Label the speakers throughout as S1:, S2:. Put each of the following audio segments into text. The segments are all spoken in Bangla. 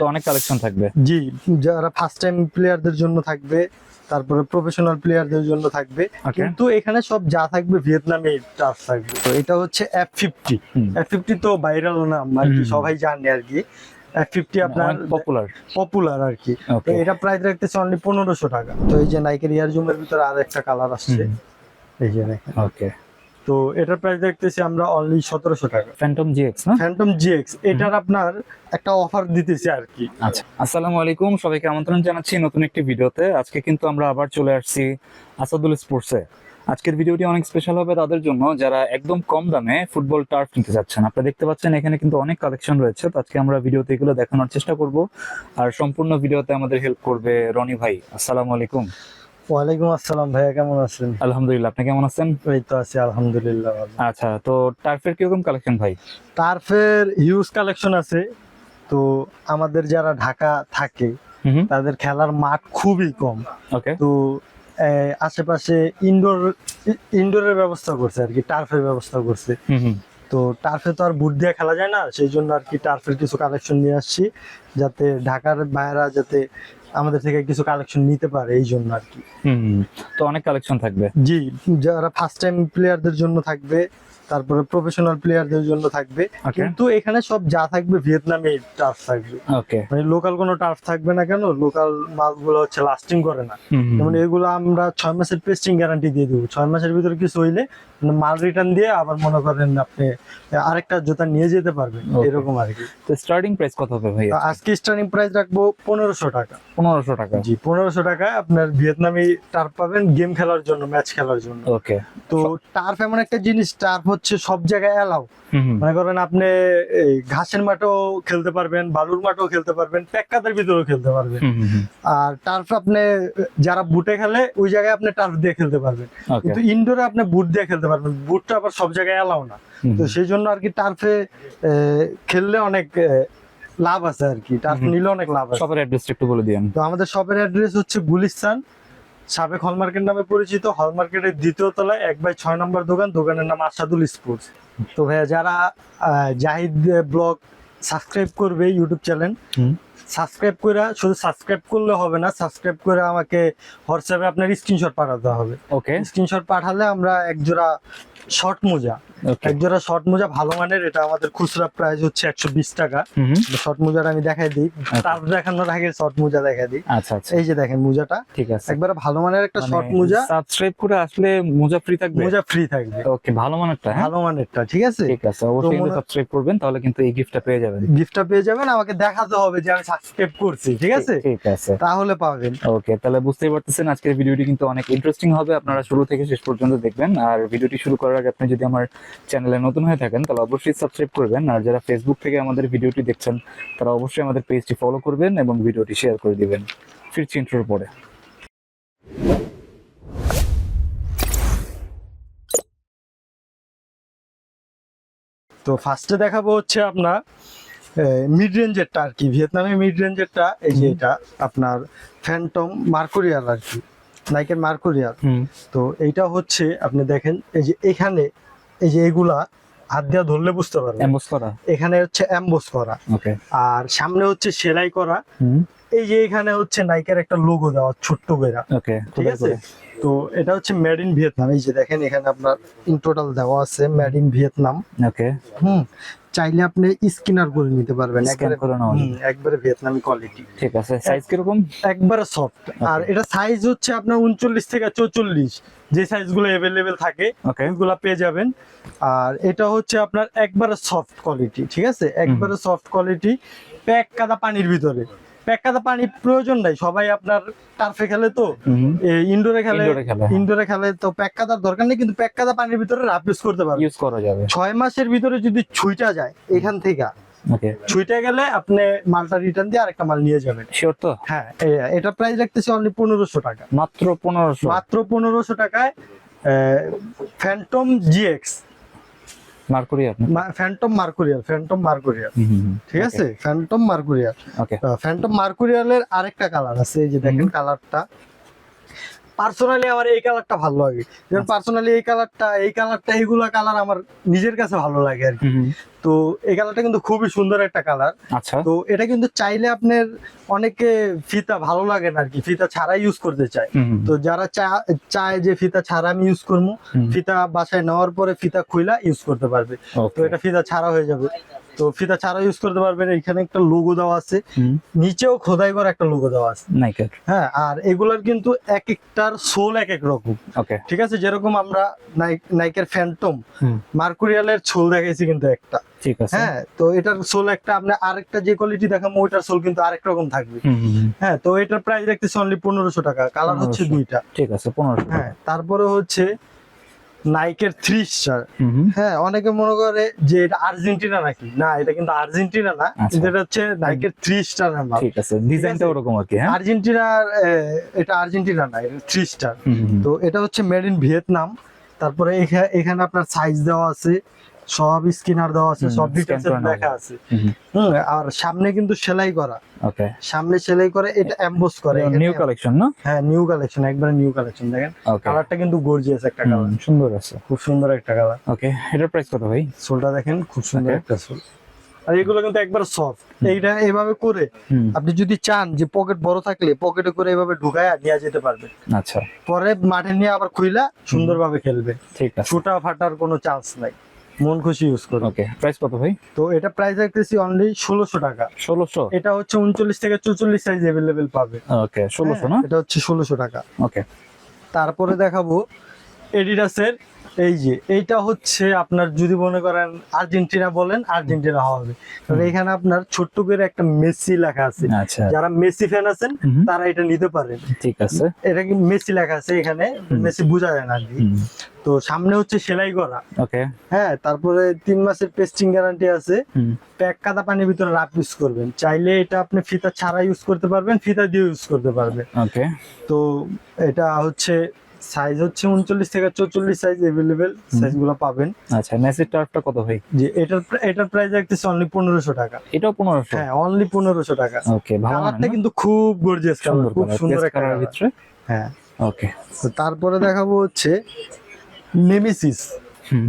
S1: তো অনেক কালেকশন থাকবে।
S2: জি যারা ফার্স্ট টাইম প্লেয়ারদের জন্য থাকবে তারপরে প্রফেশনাল প্লেয়ারদের জন্য থাকবে। কিন্তু এখানে সব যা থাকবে ভিয়েতনামে টাচ থাকবে। তো এটা হচ্ছে এফ ফিফটি। এফ ফিফটি তো ভাইরাল নাম আর কি সবাই জানে আর কি। এফ ফিফটি আপনার
S1: পপুলার
S2: পপুলার আর কি। তো এটা প্রাইস রাখতেছে অনলি পনেরোশো টাকা। তো এই যে নাইকের ইয়ার জুমের ভিতরে আর একটা কালার আসছে এই যে
S1: ওকে
S2: তো এটার প্রাইস দেখতেছি আমরা অনলি সতেরোশো টাকা।
S1: ফ্যান্টম জিএক্স না?
S2: ফ্যান্টম জিএক্স এটার আপনার একটা অফার দিতেছি আর কি।
S1: আচ্ছা আসসালামু আলাইকুম সবাইকে আমন্ত্রণ জানাচ্ছি নতুন একটি ভিডিওতে। আজকে কিন্তু আমরা আবার চলে আসছি আসাদুল স্পোর্টসে। আজকের ভিডিওটি অনেক স্পেশাল হবে তাদের জন্য যারা একদম কম দামে ফুটবল টার্ফ কিনতে যাচ্ছেন আপনারা দেখতে পাচ্ছেন এখানে কিন্তু অনেক কালেকশন রয়েছে তো আজকে আমরা ভিডিওতে এগুলো দেখানোর চেষ্টা করব। আর সম্পূর্ণ ভিডিওতে আমাদের হেল্প করবে রনি ভাই। আসসালামু আলাইকুম।
S2: ওয়ালাইকুম আসসালাম ভাইয়া কেমন আছেন?
S1: আলহামদুলিল্লাহ আপনি কেমন আছেন?
S2: এই তো আছি আলহামদুলিল্লাহ
S1: আচ্ছা তো টার্ফের কীরকম কালেকশন ভাই?
S2: টার্ফের হিউজ কালেকশন আছে। তো আমাদের যারা ঢাকা থাকে তাদের খেলার মাঠ খুবই কম।
S1: ওকে
S2: তো আশেপাশে ইনডোর ইনডোরের ব্যবস্থা করছে আর কি টার্ফের ব্যবস্থা করছে। তো টার্ফে তো আর বুট দিয়ে খেলা যায় না সেই জন্য আর কি টার্ফের কিছু কালেকশন নিয়ে আসছি যাতে ঢাকার বাইরা যাতে আমাদের থেকে কিছু কালেকশন নিতে পারে এই জন্য আর কি।
S1: হুম তো অনেক কালেকশন থাকবে।
S2: জি যারা ফার্স্ট টাইম প্লেয়ারদের জন্য থাকবে তারপরে প্রফেশনাল প্লেয়ারদের জন্য থাকবে। কিন্তু এখানে সব যা থাকবে ভিয়েতনামে টার্ফ থাকবে। মানে লোকাল কোনো টার্ফ থাকবে না কেন? লোকাল মালগুলো হচ্ছে লাস্টিং করে না। যেমন এগুলো আমরা ছয় মাসের পেস্টিং গ্যারান্টি দিয়ে দেবো। ছয় মাসের ভিতরে কিছু হইলে মানে মাল রিটার্ন দিয়ে আবার মনে করেন আপনি আরেকটা জুতা নিয়ে যেতে পারবেন। এরকম আর কি।
S1: তো স্টার্টিং প্রাইস কত হবে ভাই
S2: আজকে স্টার্টিং প্রাইস রাখব পনেরোশো টাকা।
S1: পনেরোশো টাকা।
S2: জি পনেরোশো টাকা আপনার ভিয়েতনামি টার্ফ পাবেন গেম খেলার জন্য ম্যাচ খেলার জন্য।
S1: ওকে
S2: তো টার্ফ এমন একটা জিনিস টার্ফ হচ্ছে সব জায়গায় অ্যালাউ মনে করেন আপনি ঘাসের মাঠেও খেলতে পারবেন বালুর মাঠেও খেলতে পারবেন প্যাক্কাদের ভিতরেও খেলতে পারবেন। আর টার্ফ আপনি যারা বুটে খেলে ওই জায়গায় আপনি টার্ফ দিয়ে খেলতে পারবেন। কিন্তু ইনডোরে আপনি বুট দিয়ে খেলতে পারবেন। বুটটা আবার সব জায়গায় অ্যালাউ না। তো সেই জন্য আর কি টার্ফে খেললে অনেক লাভ আছে আর কি। টার্ফ নিলে অনেক লাভ আছে।
S1: সবার অ্যাড্রেস একটু বলে দিন
S2: তো আমাদের শপের অ্যাড্রেস হচ্ছে গুলিস্তান সাবেক হলমার্কেট নামে পরিচিত, হলমার্কেটের দ্বিতীয় তলায় এক বাই ছয় নম্বর দোকান, দোকানের নাম আসাদুল স্পোর্টস তো ভাইয়া, যারা জাহিদ ব্লগ সাবস্ক্রাইব করবে ইউটিউব চ্যানেল। সাবস্ক্রাইব করে শুধু সাবস্ক্রাইব করলে হবে না সাবস্ক্রাইব করে আমাকে হোয়াটসঅ্যাপে আপনার স্ক্রিনশট পাঠাতে হবে।
S1: ওকে।
S2: স্ক্রিনশট পাঠালে আমরা এক জোড়া শর্ট মোজা।
S1: ওকে।
S2: এক জোড়া শর্ট মোজা ভালো মানের এটা আমাদের খুচরা প্রাইস হচ্ছে একশো বিশ টাকা। শর্ট মোজাটা আমি দেখাই দিই। তার দেখানোর আগে শর্ট মোজা দেখাই দিই।
S1: আচ্ছা আচ্ছা।
S2: এই যে দেখেন মোজাটা।
S1: ঠিক আছে।
S2: একবারে ভালো মানের একটা
S1: মানে
S2: শর্ট মোজা।
S1: সাবস্ক্রাইব করে আসলে মোজা ফ্রি থাকবে?
S2: মোজা ফ্রি থাকবে।
S1: ওকে ভালো মানেরটা হ্যাঁ?
S2: ভালো মানেরটা ঠিক আছে?
S1: ঠিক আছে অবশ্যই সাবস্ক্রাইব করবেন তাহলে কিন্তু এই গিফটটা পেয়ে যাবেন।
S2: গিফটটা পেয়ে যাবেন আমাকে দেখাতে হবে যে আমি সাবস্ক্রাইব করছি ঠিক আছে?
S1: ঠিক আছে।
S2: তাহলে পাবেন।
S1: ওকে তাহলে বুঝতেই পারতেছেন আজকের ভিডিওটি কিন্তু অনেক ইন্টারেস্টিং হবে। আপনারা শুরু থেকে শেষ পর্যন্ত দেখবেন। আর ভিডিওটি শুরু করার আগে আপনি যদি আমার চ্যানেলে নতুন হয়ে থাকেন তাহলে অবশ্যই সাবস্ক্রাইব করবেন। আর যারা ফেসবুক থেকে আমাদের ভিডিওটি দেখছেন তারা অবশ্যই আমাদের পেজটি ফলো করবেন এবং ভিডিওটি শেয়ার করে দিবেন। ফিরছি ইন্ট্রোর পরে।
S2: তো ফার্স্টে দেখাবো হচ্ছে আপনার মিড রেঞ্জেরটা আর কি ভিয়েতনামে মিড রেঞ্জেরটা এই যে এটা আপনার ফ্যান্টম মার্কুরিয়াল আর কি নাইকের মার্কুরিয়াল তো এইটা হচ্ছে আপনি দেখেন এই যে এখানে এই যে এগুলা হাত দিয়ে ধরলে বুঝতে পারবেন।
S1: এমবস করা।
S2: এখানে হচ্ছে অ্যাম্বোস করা।
S1: ওকে
S2: আর সামনে হচ্ছে সেলাই করা।
S1: হুম।
S2: এই যে এখানে হচ্ছে নাইকের একটা লোগো দেওয়া ছোট্ট বেড়া
S1: ওকে
S2: ঠিক আছে? তো এটা হচ্ছে মেড ইন ভিয়েতনাম এই যে দেখেন এখানে আপনার ইন টোটাল দেওয়া আছে মেড ইন ভিয়েতনাম
S1: ওকে
S2: হুম চাইলে আপনি স্কিনার করে নিতে পারবেন। একবারে একবারে ভিয়েতনামি কোয়ালিটি
S1: ঠিক আছে সাইজ কীরকম?
S2: একবারে সফট আর এটা সাইজ হচ্ছে আপনার উনচল্লিশ থেকে চৌচল্লিশ। যে সাইজগুলো অ্যাভেলেবেল থাকে
S1: ওকে
S2: ওইগুলা পেয়ে যাবেন। আর এটা হচ্ছে আপনার একবারে সফট কোয়ালিটি ঠিক আছে? একবারে সফট কোয়ালিটি প্যাক কাদা পানির ভিতরে। প্যাক কাদা পানির প্রয়োজন নাই। সবাই আপনার টার্ফে খেলে তো ইনডোরে খেলে
S1: খেলে, হ্যাঁ।
S2: ইনডোরে খেলে তো প্যাক কাদার দরকার নেই কিন্তু প্যাক কাদা পানির ভিতরে রাফ ইউজ করতে পারবে
S1: ইউজ করা যাবে।
S2: ছয় মাসের ভিতরে যদি ছুইটা যায় এখান থেকে ছুইটা গেলে আপনি মালটা রিটার্ন দিয়ে আরেকটা মাল নিয়ে যাবেন।
S1: শিওর তো?
S2: হ্যাঁ এটা প্রাইস রাখতেছে অনলি পনেরোশো টাকা।
S1: মাত্র পনেরোশো?
S2: মাত্র পনেরোশো টাকায় ফ্যান্টম জিএক্স
S1: মার্কুরি আপনি
S2: ফ্যান্টম মার্কুরিয়াল ফ্যান্টম মার্কুরিয়াল। ঠিক আছে? ফ্যান্টম মার্কুরিয়াল ফ্যান্টম মার্কুরিয়ালের আরেকটা কালার আছে এই যে দেখেন কালারটা পার্সোনালি আমার এই কালারটা ভালো লাগে। যেমন পার্সোনালি এই কালারটা এই কালারটা এইগুলা কালার আমার নিজের কাছে ভালো লাগে আর কি। তো এই কালারটা কিন্তু খুবই সুন্দর একটা কালার।
S1: আচ্ছা।
S2: তো এটা কিন্তু চাইলে আপনার অনেকে ফিতা ভালো লাগে না আর কি ফিতা ছাড়াই ইউজ করতে চায়। তো যারা চায় যে ফিতা ছাড়া আমি ইউজ করব ফিতা বাসায় নেওয়ার পরে ফিতা খুইলা ইউজ করতে পারবে। তো এটা ফিতা ছাড়া হয়ে যাবে। তো ফিতা ছাড়া ইউজ করতে পারবেন। এখানে একটা লোগো দেওয়া আছে। নিচেও খোদাই করা একটা লোগো দেওয়া আছে।
S1: নাইকের
S2: হ্যাঁ আর এগুলার কিন্তু এক একটার সোল এক এক রকম।
S1: ওকে
S2: ঠিক আছে? যেরকম আমরা নাইকের ফ্যান্টম মার্কুরিয়ালের সোল দেখাইছি কিন্তু একটা।
S1: ঠিক আছে।
S2: হ্যাঁ তো এটার সোল একটা আপনি আরেকটা যে কোয়ালিটি দেখাবো ওইটার সোল কিন্তু আরেক রকম থাকবে। হ্যাঁ তো এটার প্রাইস রাখতেছি অনলি পনেরোশো টাকা। কালার হচ্ছে দুইটা।
S1: ঠিক আছে পনেরোশো।
S2: হ্যাঁ তারপরে হচ্ছে নাইকের থ্রি স্টার হ্যাঁ অনেকে মনে করে যে এটা আর্জেন্টিনা নাকি? না এটা কিন্তু আর্জেন্টিনা না
S1: আচ্ছা।
S2: কিন্তু এটা হচ্ছে নাইকের থ্রি স্টার নাম্বার
S1: ঠিক আছে ডিজাইনটা ওরকম আর কি হ্যাঁ?
S2: আর্জেন্টিনার এটা আর্জেন্টিনা না এটা থ্রি স্টার তো এটা হচ্ছে মেড ইন ভিয়েতনাম। তারপরে এখা- এখানে আপনার সাইজ দেওয়া আছে সব স্কিনার দেওয়া আছে সব ডিটেলস লেখা আছে।
S1: হুম
S2: আর সামনে কিন্তু সেলাই করা।
S1: ওকে
S2: সামনে সেলাই করে এটা এমবোস করে
S1: নিউ কালেকশন না
S2: হ্যাঁ নিউ কালেকশন একবারে নিউ কালেকশন দেখেন। কালারটা কিন্তু গর্জিয়াস একটা কালার
S1: সুন্দর আছে।
S2: খুব সুন্দর একটা কালার
S1: ওকে এটার প্রাইস কত ভাই?
S2: সোলটা দেখেন খুব সুন্দর একটা সোল। আর এগুলো কিন্তু একবার সফট এইটা এভাবে করে আপনি যদি চান যে পকেট বড় থাকলে পকেটে করে এভাবে ঢুকায় নিয়ে যেতে পারবে।
S1: আচ্ছা।
S2: পরে মাঠে নিয়ে আবার খুইলা সুন্দরভাবে খেলবে।
S1: ঠিক আছে।
S2: ছোটা ফাটার কোনো চান্স নাই। মন খুশি ইউজ করবে
S1: ওকে প্রাইস কত ভাই?
S2: তো এটা প্রাইস রাখতেছি অনলি ষোলোশো টাকা।
S1: ষোলোশো?
S2: এটা হচ্ছে উনচল্লিশ থেকে চৌচল্লিশ সাইজ অ্যাভেলেবেল পাবে।
S1: ওকে ষোলোশো না?
S2: হ্যাঁ, এটা হচ্ছে ষোলোশো টাকা।
S1: ওকে
S2: তারপরে দেখাবো এডিডাসের এই যে এইটা হচ্ছে আপনার যদি মনে করেন আর্জেন্টিনা বলেন আর্জেন্টিনা হবে। কারণ এখানে আপনার ছোট্ট করে একটা মেসি লেখা আছে।
S1: আচ্ছা।
S2: যারা মেসি ফ্যান আছেন তারা এটা নিতে পারেন।
S1: ঠিক আছে।
S2: এটা কি মেসি লেখা আছে এখানে? মেসি বোঝা যায় না আর তো সামনে হচ্ছে সেলাই করা।
S1: ওকে।
S2: হ্যাঁ তারপরে তিন মাসের পেস্টিং গ্যারান্টি আছে। প্যাক কাদা পানির ভিতরে রাপ ইউজ করবেন। চাইলে এটা আপনি ফিতা ছাড়া ইউজ করতে পারবেন ফিতা দিয়ে ইউজ করতে পারবেন।
S1: ওকে।
S2: তো এটা হচ্ছে সাইজ হচ্ছে উনচল্লিশ থেকে চৌচল্লিশ সাইজ এভেলেবেল সাইজগুলো পাবেন।
S1: আচ্ছা মেসির টার্ফটা কত ভাই?
S2: যে এটার এটার প্রাইস রাখতেছে অনলি পনেরোশো টাকা।
S1: এটাও পনেরোশো?
S2: হ্যাঁ অনলি পনেরোশো টাকা।
S1: ওকে ভালো
S2: কালারটা কিন্তু খুব গর্জিয়াস কালার খুব সুন্দর একটা
S1: কালার ভিতরে?
S2: হ্যাঁ।
S1: ওকে
S2: তো তারপরে দেখাবো হচ্ছে নেমিসিস
S1: হুম।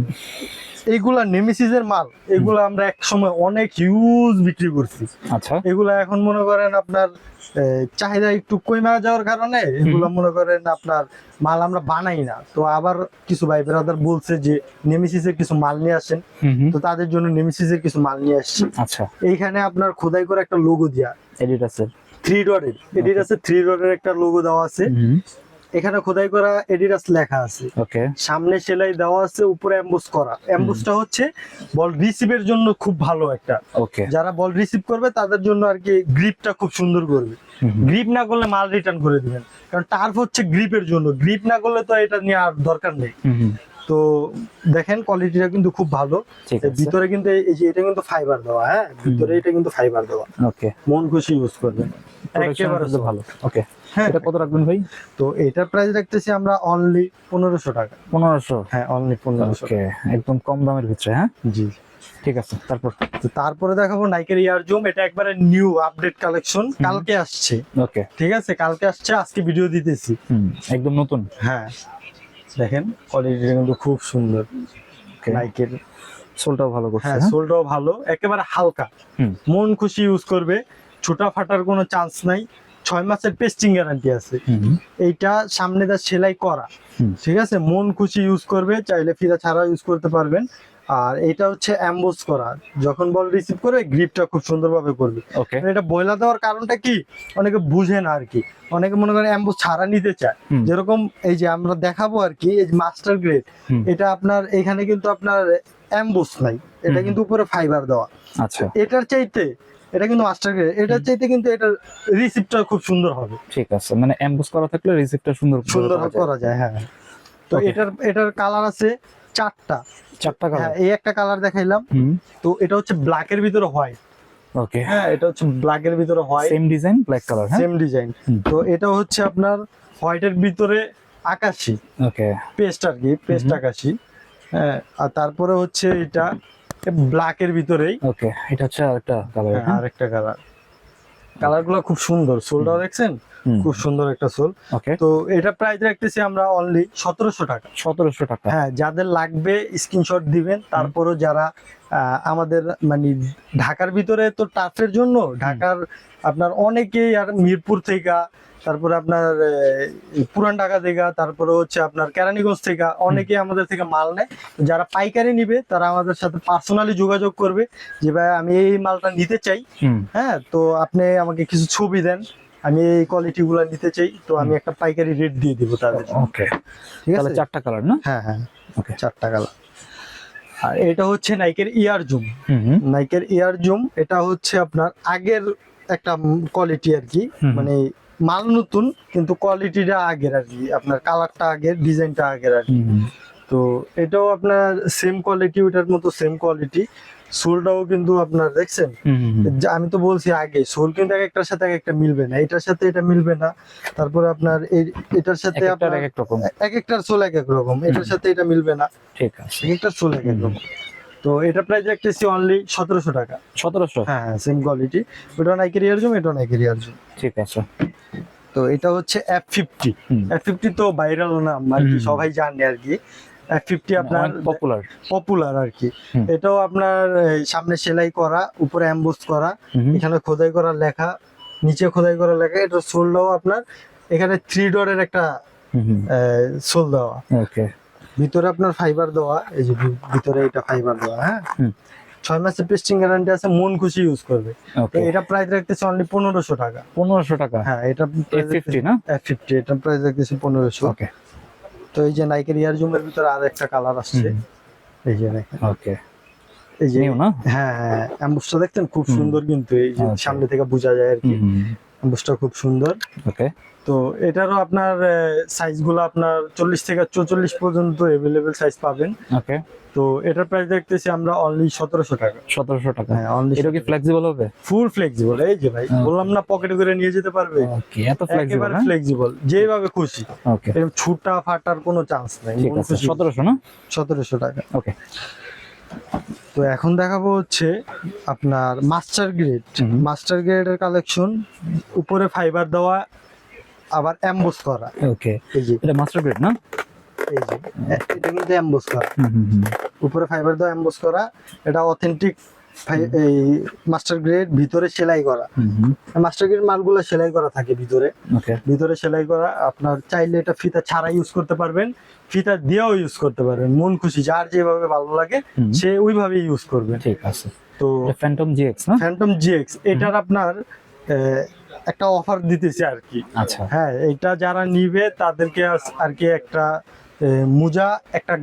S2: এইগুলা নেমিসিসের মাল এগুলা আমরা এক সময় অনেক হিউজ বিক্রি করছি।
S1: আচ্ছা।
S2: এগুলা এখন মনে করেন আপনার চাহিদা একটু কমে যাওয়ার কারণে এগুলা মনে করেন আপনার মাল আমরা বানাই না। তো আবার কিছু ভাই ব্রাদার বলছে যে নেমিসিসের কিছু মাল নিয়ে আসেন। তো তাদের জন্য নেমিসিসের কিছু মাল নিয়ে আসছি।
S1: আচ্ছা।
S2: এইখানে আপনার খোদাই করে একটা লোগো দেওয়া
S1: এডিডাসের
S2: থ্রি ডটের এডিডাসের থ্রি ডটের একটা লোগো দেওয়া আছে। এখানে খোদাই করা এডিডাস লেখা আছে।
S1: ওকে।
S2: সামনে সেলাই দেওয়া আছে উপরে অ্যাম্বুস করা। অ্যাম্বুসটা হচ্ছে বল রিসিভের জন্য খুব ভালো একটা।
S1: ওকে।
S2: যারা বল রিসিভ করবে তাদের জন্য আর কি গ্রিপটা খুব সুন্দর করবে। গ্রিপ না করলে মাল রিটার্ন করে দিবেন। কারণ টার্ফ হচ্ছে গ্রিপের জন্য। গ্রিপ না করলে তো এটা নিয়ে আর দরকার নেই। তো দেখেন কোয়ালিটিটা কিন্তু খুব ভালো। ভিতরে কিন্তু এই যে এটা কিন্তু ফাইবার দেওয়া হ্যাঁ? ভিতরে এটা কিন্তু ফাইবার দেওয়া।
S1: ওকে।
S2: মন খুশি ইউজ করবেন। একেবারে
S1: ভালো। ওকে। এটা কত রাখবেন ভাই?
S2: তো এটার প্রাইস রাখতেছি আমরা অনলি পনেরোশো টাকা।
S1: পনেরোশো?
S2: হ্যাঁ অনলি পনেরোশো।
S1: একদম কম দামের ভিতরে হ্যাঁ?
S2: জি।
S1: ঠিক আছে তারপর?
S2: তারপরে দেখাবো নাইকের ইয়ার জুম এটা একবারে নিউ আপডেট কালেকশন কালকে আসছে।
S1: ওকে
S2: ঠিক আছে কালকে আসছে আজকে ভিডিও দিতেছি।
S1: একদম নতুন?
S2: হ্যাঁ। দেখেন কোয়ালিটিটা কিন্তু খুব সুন্দর। নাইকের
S1: সোলটাও ভালো করছে
S2: হ্যাঁ
S1: হ্যাঁ?
S2: সোলটাও ভালো একেবারে হালকা। মন খুশি ইউজ করবে ছোটা ফাটার কোনো চান্স নাই। ছয় মাসের পেস্টিং গ্যারান্টি আছে। এইটা সামনে দা সেলাই করা ঠিক আছে? মন খুশি ইউজ করবে চাইলে ফিরা ছাড়া ইউজ করতে পারবেন। আর এটা হচ্ছে অ্যাম্বোস করা। যখন বল রিসিভ করবে গ্রিপটা খুব সুন্দরভাবে করবে।
S1: ওকে
S2: এটা বয়লা দেওয়ার কারণটা কি? অনেকে বুঝে না আর কি অনেকে মনে করে অ্যাম্বোস ছাড়া নিতে চায়। যেরকম এই যে আমরা দেখাবো আর কি এই মাস্টার গ্রেড এটা আপনার এখানে কিন্তু আপনার অ্যাম্বোস নাই। এটা কিন্তু উপরে ফাইবার দেওয়া।
S1: আচ্ছা।
S2: এটার চাইতে এটা কিন্তু মাস্টার গ্রেড এটার চাইতে কিন্তু এটার রিসিপ্টটা খুব সুন্দর হবে।
S1: ঠিক আছে মানে এমবোস করা থাকলে রিসিপ্টটা সুন্দর
S2: সুন্দর
S1: করা যায়।
S2: হ্যাঁ। তো এটার এটার কালার আছে চারটা।
S1: চারটা
S2: হ্যাঁ
S1: কালার
S2: এই একটা কালার দেখাইলাম। তো এটা হচ্ছে ব্ল্যাকের ভিতরে হোয়াইট
S1: ওকে
S2: হ্যাঁ এটা হচ্ছে ব্ল্যাকের ভিতরে white
S1: same design black colour হ্যাঁ?
S2: সেম ডিজাইন তো এটা হচ্ছে আপনার হোয়াইটের ভিতরে আকাশি।
S1: ওকে
S2: পেস্ট আর কি পেস্ট। আকাশি। হ্যাঁ আর তারপরে হচ্ছে এটা ব্ল্যাকের ভিতরেই।
S1: ওকে এটা হচ্ছে আরেকটা কালার
S2: হ্যাঁ, আরেকটা কালার কালারগুলো খুব সুন্দর। সোলটাও দেখছেন? খুব সুন্দর একটা সোল।
S1: ওকে।
S2: তো এটা প্রাইস রাখতেছি আমরা অনলি সতেরোশো টাকা।
S1: সতেরোশো টাকা।
S2: হ্যাঁ যাদের লাগবে স্ক্রিনশট দিবেন। তারপরও যারা আহ, আমাদের মানে ঢাকার ভিতরে তো টাফের জন্য ঢাকার আপনার অনেকেই আর মিরপুর থেকে তারপরে আপনার পুরান ঢাকা থেকে তারপরে হচ্ছে আপনার কেরানীগঞ্জ থেকে অনেকে আমাদের থেকে মাল নেয়। যারা পাইকারি নিবে তারা আমাদের সাথে পার্সোনালি যোগাযোগ করবে যে ভাই আমি এই মালটা নিতে চাই। হ্যাঁ তো আপনি আমাকে কিছু ছবি দেন আমি এই কোয়ালিটি গুলা নিতে চাই তো আমি একটা পাইকারি রেট দিয়ে দিব তাদের।
S1: ওকে
S2: ঠিক আছে?
S1: চারটা কালার না?
S2: হ্যাঁ হ্যাঁ।
S1: ওকে
S2: চারটা কালার আর এটা হচ্ছে নাইকের ইয়ার জুম নাইকের ইয়ার জুম এটা হচ্ছে আপনার আগের একটা কোয়ালিটি আর কি মানে মাল নতুন কিন্তু কোয়ালিটিটা আগের আর কি। আপনার কালারটা আগের ডিজাইনটা আগের আর কি। তো এটাও আপনার সেম কোয়ালিটি ওটার মতো সেম কোয়ালিটি সোলটাও কিন্তু আপনার দেখছেন? আমি তো বলছি আগে সোল কিন্তু এক একটার সাথে এক একটা মিলবে না। এটার সাথে এটা মিলবে না। তারপরে আপনার এই- এটার সাথে আপনার
S1: এক এক রকম।
S2: এক একটার সোল এক এক রকম। এটার সাথে এটা মিলবে না।
S1: ঠিক আছে।
S2: এক একটার সোল এক এক রকম। তো এটা প্রাইস রাখতেছি অনলি সতেরোশো টাকা।
S1: সতেরোশো?
S2: হ্যাঁ সেম কোয়ালিটি ওটা নাইকের ইয়ার জুম এটা নাইকের ইয়ার জুম
S1: ঠিক আছে।
S2: তো এটা হচ্ছে এফ ফিফটি। এফ ফিফটি তো ভাইরাল নাম আর কি সবাই জানে আর কি। এফ ফিফটি আপনার
S1: পপুলার
S2: পপুলার আর কি। এটাও আপনার সামনে সেলাই করা উপরে অ্যাম্বোস করা এখানে খোদাই করা লেখা নিচে খোদাই করা লেখা এটা সোলটাও আপনার এখানে থ্রি ডোরের একটা সোল দেওয়া।
S1: ওকে
S2: ভিতরে আপনার ফাইবার দেওয়া এই যে ভিতরে এটা ফাইবার দেওয়া হ্যাঁ? ছয় মাসের পেস্টিং গ্যারান্টি আছে মন খুশি ইউজ করবে। এটা প্রাইস রাখতেছে অনলি পনেরোশো টাকা।
S1: পনেরোশো টাকা?
S2: হ্যাঁ এটা
S1: ফিফটি না?
S2: ফিফটি এটা প্রাইস রাখতেছে পনেরোশো।
S1: ওকে
S2: তো এই যে নাইকের ইয়ার জুমের ভিতরে আর একটা কালার আসছে এই যে
S1: ওকে
S2: এই যে হ্যাঁ হ্যাঁ অ্যাম্বুসটা দেখছেন? খুব সুন্দর কিন্তু এই যে সামনে থেকে বোঝা যায় আর কি। অ্যাম্বুসটা খুব সুন্দর।
S1: ওকে
S2: তো এটারও আপনার সাইজগুলো আপনার চল্লিশ থেকে চৌচল্লিশ পর্যন্ত এভেলেবেল সাইজ পাবেন।
S1: ওকে
S2: তো এটার প্রাইস দেখতেছি আমরা অনলি সতেরোশো টাকা।
S1: সতেরোশো টাকা।
S2: হ্যাঁ অনলি
S1: এটা কি ফ্লেক্সিবল হবে?
S2: ফুল ফ্লেক্সিবল এই যে ভাই বললাম না পকেটে করে নিয়ে যেতে পারবে।
S1: ওকে এত ফ্লেক্সিবল
S2: ফ্লেক্সিবল যেভাবে খুশি।
S1: ওকে
S2: এরকম ছুটা ফাটার কোনো চান্স নাই।
S1: সতেরোশো না?
S2: সতেরোশো টাকা।
S1: ওকে
S2: তো এখন দেখাবো হচ্ছে আপনার মাস্টার গ্রেড মাস্টার গ্রেডের কালেকশন উপরে ফাইবার দেওয়া আবার অ্যাম্বোস করা।
S1: ওকে
S2: এই যে।
S1: এটা মাস্টার গ্রেড না?
S2: এই যে এটা কিন্তু অ্যাম্বোস করা। উপরে ফাইবার দেওয়া অ্যাম্বোস করা। এটা অথেন্টিক এই মাস্টার গ্রেড ভিতরে সেলাই করা। মাস্টার গ্রেড মালগুলো সেলাই করা থাকে ভিতরে। ভিতরে সেলাই করা আপনার চাইলে এটা ফিতা ছাড়া ইউজ করতে পারবেন ফিতা দিয়েও ইউজ করতে পারবেন। মন খুশি যার যেভাবে ভালো লাগে সে ওইভাবে ইউজ করবে।
S1: ঠিক আছে।
S2: তো
S1: ফ্যান্টম জিএক্স না?
S2: ফ্যান্টম জিএক্স এটার আপনার একটা অফার দিতেছে আর কি।
S1: আচ্ছা।
S2: হ্যাঁ এটা যারা নিবে তাদেরকে আর কি একটা মোজা একটা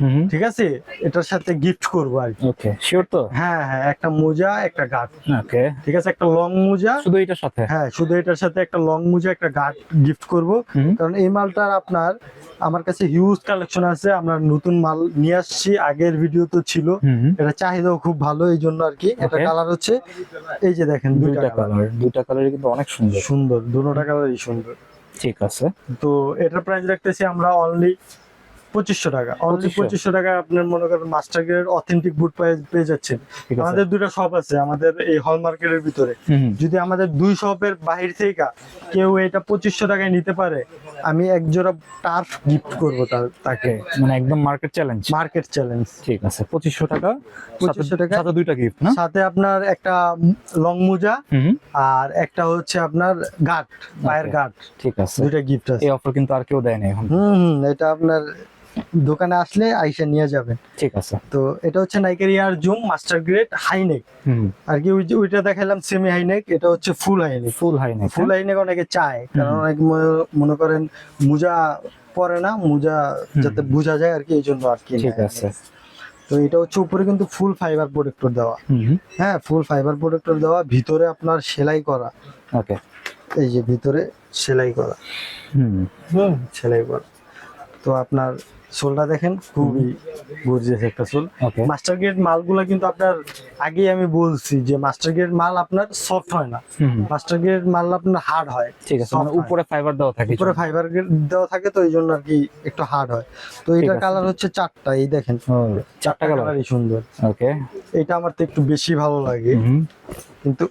S1: হুম।
S2: ঠিক আছে? এটার সাথে গিফট করব আর কি।
S1: ওকে শিওর তো?
S2: হ্যাঁ হ্যাঁ একটা মোজা একটা গার্ড
S1: ওকে
S2: ঠিক আছে? একটা লং মোজা।
S1: শুধু এটার সাথে?
S2: হ্যাঁ শুধু এটার সাথে একটা লং মোজা একটা গার্ড গিফট করব। কারণ এই মালটার আপনার আমার কাছে হিউজ কালেকশন আছে। আমরা নতুন মাল নিয়ে আসছি। আগের ভিডিও তো ছিল। এটা চাহিদাও খুব ভালো এই জন্য আর কি। এটা কালার হচ্ছে এই যে দেখেন দুইটা কালার
S1: দুইটা কালারই কিন্তু অনেক সুন্দর।
S2: সুন্দর দুটোটা কালারই সুন্দর।
S1: ঠিক আছে।
S2: তো এটার প্রাইস রাখতেছি আমরা অনলি পঁচিশশো টাকা। অনলি পঁচিশশো। টাকা আপনার মনে করেন মাস্টার গ্রেড অথেন্টিক বুট পেয়ে যাচ্ছেন। আমাদের দুটো শপ আছে আমাদের এই হল মার্কেটের ভিতরে যদি আমাদের দুই শপের বাহির থেকে কেউ এটা পঁচিশশো টাকায় নিতে পারে আমি এক জোড়া টার্ফ গিফট করব তাকে।
S1: মানে একদম মার্কেট চ্যালেঞ্জ
S2: মার্কেট চ্যালেঞ্জ
S1: ঠিক আছে পঁচিশশো টাকা।
S2: 2500 টাকা।
S1: সাথে দুইটা গিফট না?
S2: সাথে আপনার একটা লং মোজা আর একটা হচ্ছে আপনার গার্ড পায়ের গার্ড
S1: ঠিক আছে।
S2: দুইটা গিফট আছে।
S1: এই অফার কিন্তু আর কেউ দেয় না এখন।
S2: হুম এটা আপনার দোকানে আসলে আইসে নিয়ে যাবেন।
S1: ঠিক আছে।
S2: তো এটা হচ্ছে নাইকের air zoom master grade high neck আর কি ওইটা দেখালাম সেমি হাইনেক এটা হচ্ছে full high neck
S1: full high neck
S2: full high neck অনেকে চায় কারণ। অনেক মনে করেন মোজা পরে না মোজা যাতে বোঝা যায় আর কি এই জন্য আর কি
S1: ঠিক আছে।
S2: তো এটা হচ্ছে উপরে কিন্তু ফুল ফাইবার প্রোটেক্টর দেওয়া। হ্যাঁ ফুল ফাইবার প্রোটেক্টর দেওয়া ভিতরে আপনার সেলাই করা।
S1: ওকে।
S2: এই যে ভিতরে সেলাই করা।
S1: হুম
S2: হুম। সেলাই করা। তো আপনার সোলটা দেখেন খুবই গর্জিয়াস একটা সোল মাস্টার গ্রেড মালগুলা কিন্তু আপনার আগেই আমি বলছি যে মাস্টার গ্রেড মাল আপনার সফট হয় না। মাস্টার গ্রেড মাল আপনার হার্ড হয়।
S1: ঠিক আছে মানে উপরে ফাইবার দেওয়া থাকে
S2: উপরে ফাইবার দেওয়া থাকে তো এই জন্য আর কি একটু হার্ড হয়। তো এটার কালার হচ্ছে চারটা এই দেখেন।
S1: চারটা কালার
S2: কালারই সুন্দর।
S1: ওকে
S2: এটা আমার তো একটু বেশি ভালো লাগে। কিন্তু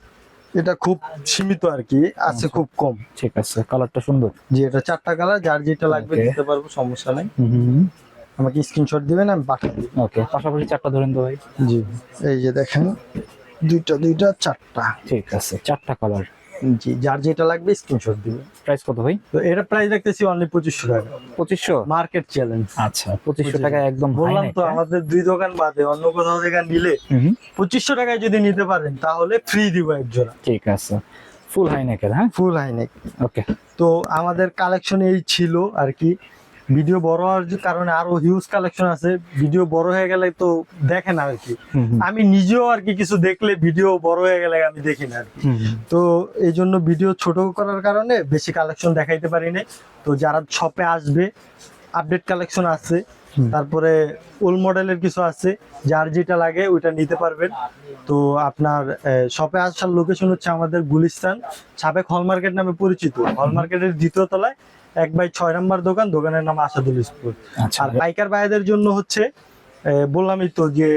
S2: এটা খুব সীমিত আর কি আছে
S1: আচ্ছা।
S2: খুব কম।
S1: ঠিক আছে কালারটা সুন্দর।
S2: জি এটা চারটা কালার যার যেটা লাগবে দিতে পারব সমস্যা নাই। আমাকে স্ক্রিনশট দিবেন আমি পাঠিয়ে দিই।
S1: ওকে পাশাপাশি চারটা ধরেন তো ভাই।
S2: জি এই যে দেখেন দুইটা দুইটা চারটা।
S1: ঠিক আছে চারটা কালার।
S2: জি যার যেটা লাগবে স্ক্রিনশট দিবে।
S1: প্রাইস কত ভাই?
S2: তো এটা প্রাইস রাখতেছি অনলি পঁচিশশো টাকা।
S1: পঁচিশশো?
S2: মার্কেট চ্যালেঞ্জ
S1: আচ্ছা পঁচিশশো টাকা একদম
S2: বললাম তো
S1: হ্যাঁ?
S2: আমাদের দুই দোকান বাদে অন্য কোথাও থেকে নিলে পঁচিশশো টাকায় যদি নিতে পারেন তাহলে ফ্রি দিব এক জোড়া।
S1: ঠিক আছে। ফুল হাইনেকের হ্যাঁ?
S2: ফুল হাইনেক
S1: ওকে
S2: তো আমাদের কালেকশন এই ছিল আর কি। ভিডিও বড় হওয়ার যে কারণে আরও হিউজ কালেকশন আছে ভিডিও বড় হয়ে গেলে তো দেখে না আর কি। আমি নিজেও আর কি কিছু দেখলে ভিডিও বড় হয়ে গেলে আমি দেখি না আর কি। তো এই জন্য ভিডিও ছোট করার কারণে বেশি কালেকশন দেখাইতে পারি না তো যারা শপে আসবে আপডেট কালেকশন আছে তারপরে ওল্ড মডেলের কিছু আছে যার যেটা লাগে ওইটা নিতে পারবেন। তো আপনার শপে আসার লোকেশন হচ্ছে আমাদের গুলিস্তান সাবেক হল মার্কেট নামে পরিচিত। হল মার্কেটের দ্বিতীয় তলায় এক বাই ছয় নম্বর দোকান দোকানের নাম আসাদুল স্কুল
S1: আচ্ছা।
S2: আর পাইকার ভাইদের জন্য হচ্ছে বললামই তো যে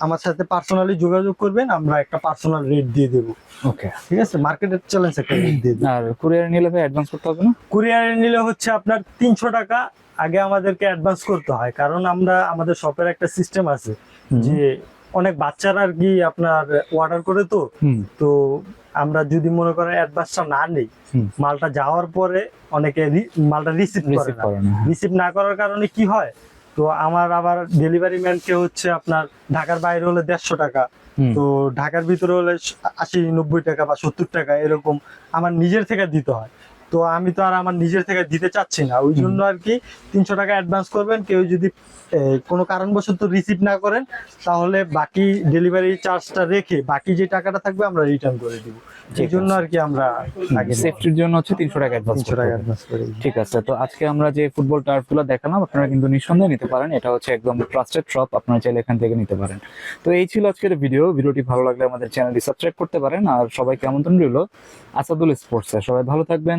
S2: আমার সাথে পার্সোনালি যোগাযোগ করবেন আমরা একটা পার্সোনাল রেট দিয়ে দেবো।
S1: ওকে
S2: ঠিক আছে? মার্কেটের চ্যালেঞ্জ একটা রেট দিয়ে দেবো।
S1: আর কুরিয়ার নিলে ভাই অ্যাডভান্স করতে হবে না?
S2: কুরিয়ারে নিলে হচ্ছে আপনার তিনশো টাকা আগে আমাদেরকে অ্যাডভান্স করতে হয় কারণ আমরা আমাদের শপের একটা সিস্টেম আছে যে অনেক বাচ্চারা আর কি আপনার অর্ডার করে তো তো আমরা যদি মনে করেন অ্যাডভান্সটা না নেই মালটা যাওয়ার পরে অনেকে মালটা রিসিভ করে না।
S1: করে হ্যাঁ।
S2: রিসিভ না করার কারণে কি হয়? তো আমার আবার ডেলিভারি ম্যানকে হচ্ছে আপনার ঢাকার বাইরে হলে দেড়শো টাকা তো ঢাকার ভিতরে হলে আশি নব্বই টাকা বা সত্তর টাকা এরকম আমার নিজের থেকে দিতে হয়। তো আমি তো আর আমার নিজের থেকে দিতে চাচ্ছি না। ওই জন্য আর কি তিনশো টাকা অ্যাডভান্স করবেন কেউ যদি কোনো কারণবশত রিসিভ না করেন তাহলে বাকি ডেলিভারি চার্জটা রেখে বাকি যে টাকাটা থাকবে আমরা রিটার্ন করে দিব। এই জন্য আর কি আমরা
S1: সেফটির জন্য হচ্ছে তিনশো টাকা অ্যাডভান্স
S2: টাকা অ্যাডভান্স করে
S1: ঠিক আছে তো আজকে আমরা যে ফুটবল টার্ফগুলো দেখালাম আপনারা কিন্তু নিঃসন্দেহে নিতে পারেন। এটা হচ্ছে একদম ট্রাস্টেড শপ আপনারা চাইলে এখান থেকে নিতে পারেন। তো এই ছিল আজকের ভিডিও ভিডিওটি ভালো লাগলে আমাদের চ্যানেলটি সাবস্ক্রাইব করতে পারেন। আর সবাইকে আমন্ত্রণ রইল আসাদুল স্পোর্টসে সবাই ভালো থাকবেন